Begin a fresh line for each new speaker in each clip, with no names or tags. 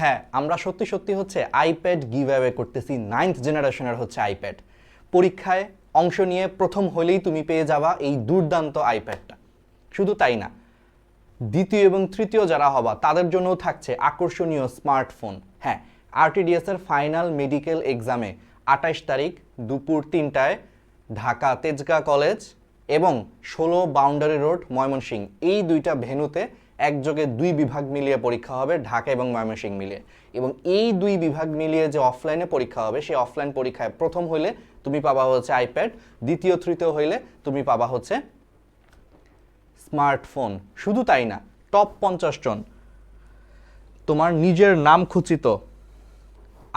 হ্যাঁ আমরা সত্যি সত্যি হচ্ছে আইপ্যাড গিভ অ্যাওয়ে করতেছি নাইন্থ জেনারেশনের হচ্ছে আইপ্যাড পরীক্ষায় অংশ নিয়ে প্রথম হলেই তুমি পেয়ে যাবা এই দুর্দান্ত আইপ্যাডটা শুধু তাই না, দ্বিতীয় এবং তৃতীয় যারা হবা, তাদের জন্যও থাকছে আকর্ষণীয় স্মার্টফোন হ্যাঁ আরটিডিএসের ফাইনাল মেডিকেল এক্সামে আঠাশ তারিখ দুপুর তিনটায় ঢাকা তেজগাঁ কলেজ এবং ষোলো বাউন্ডারি রোড ময়মনসিংহ। এই দুইটা ভেন্যুতে একযোগে দুই বিভাগ মিলিয়ে পরীক্ষা হবে, ঢাকা এবং ময়মনসিংহ মিলিয়ে। এবং এই দুই বিভাগ মিলিয়ে যে অফলাইনে পরীক্ষা হবে, সেই অফলাইন পরীক্ষায় প্রথম হইলে তুমি পাবা হচ্ছে আইপ্যাড দ্বিতীয়, তৃতীয় হইলে তুমি পাবা হচ্ছে স্মার্টফোন শুধু তাই না টপ পঞ্চাশ জন। তোমার নিজের নাম খচিত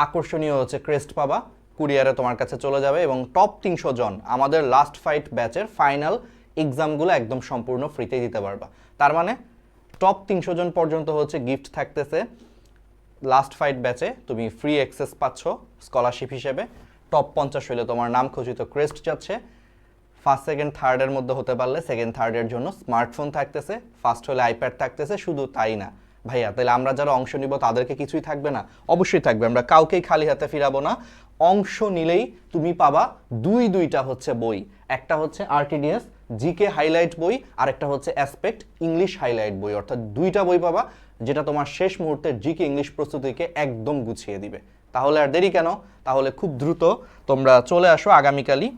আকর্ষণীয় হচ্ছে ক্রেস্ট পাবা কুরিয়ারে তোমার কাছে চলে যাবে এবং টপ তিনশো জন, আমাদের লাস্ট ফাইট ব্যাচের ফাইনাল এক্সামগুলো একদম সম্পূর্ণ ফ্রিতে দিতে পারবা। তার মানে টপ তিনশো জন পর্যন্ত হচ্ছে গিফট থাকতেছে। লাস্ট ফাইট ব্যাচে তুমি ফ্রি অ্যাক্সেস পাচ্ছ স্কলারশিপ হিসেবে। টপ পঞ্চাশ হইলে তোমার নাম খচিত ক্রেস্ট যাচ্ছে। ফার্স্ট সেকেন্ড থার্ডের মধ্যে হতে পারলে সেকেন্ড থার্ডের জন্য স্মার্টফোন থাকতেছে। ফার্স্ট হলে আইপ্যাড থাকতেছে, শুধু তাই না। ভাইয়া, তাহলে আমরা যারা অংশ নিব তাদেরকে কিছুই থাকবে না। অবশ্যই থাকবে, আমরা কাউকেই খালি হাতে ফিরাবো না। অংশ নিলেই তুমি পাবা দুই, দুইটা হচ্ছে বই। একটা হচ্ছে আরটিডিএস জিকে হাইলাইট বই, আরেকটা হচ্ছে অ্যাসপেক্ট ইংলিশ হাইলাইট বই। অর্থাৎ দুইটা বই পাবা, যেটা তোমার শেষ মুহূর্তে জিকে ইংলিশ প্রস্তুতিকে একদম গুছিয়ে দিবে। তাহলে আর দেরি কেন? তাহলে খুব দ্রুত তোমরা চলে আসো আগামীকালই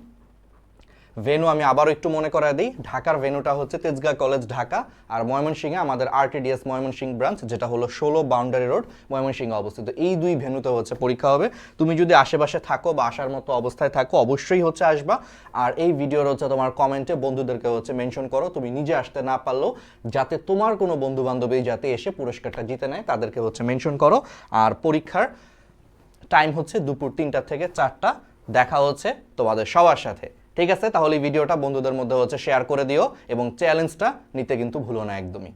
ভেনু আমি আবারও একটু মনে করায় দিই। ঢাকার ভেনুটা হচ্ছে তেজগাঁ কলেজ ঢাকা। আর ময়মনসিংহে আমাদের আরটিডিএস ময়মনসিংহ ব্রাঞ্চ যেটা হলো ষোলো বাউন্ডারি রোড ময়মনসিংহে অবস্থিত। এই দুই ভেনুতে হচ্ছে পরীক্ষা হবে। তুমি যদি আশেপাশে থাকো বা আসার মতো অবস্থায় থাকো, অবশ্যই হচ্ছে আসবা। আর এই ভিডিওর হচ্ছে তোমার কমেন্টে বন্ধুদেরকে হচ্ছে মেনশন করো। তুমি নিজে আসতে না পারলেও যাতে তোমার কোনো বন্ধু বান্ধবী যাতে এসে পুরস্কারটা জিতে নেয়, তাদেরকে হচ্ছে মেনশন করো। আর পরীক্ষার টাইম হচ্ছে দুপুর তিনটা থেকে চারটা। দেখা হচ্ছে তোমাদের সবার সাথে। ঠিক আছে, তাহলে ভিডিওটা বন্ধুদের মধ্যে হচ্ছে শেয়ার করে দিও এবং চ্যালেঞ্জটা নিতে কিন্তু ভুলো না একদমই।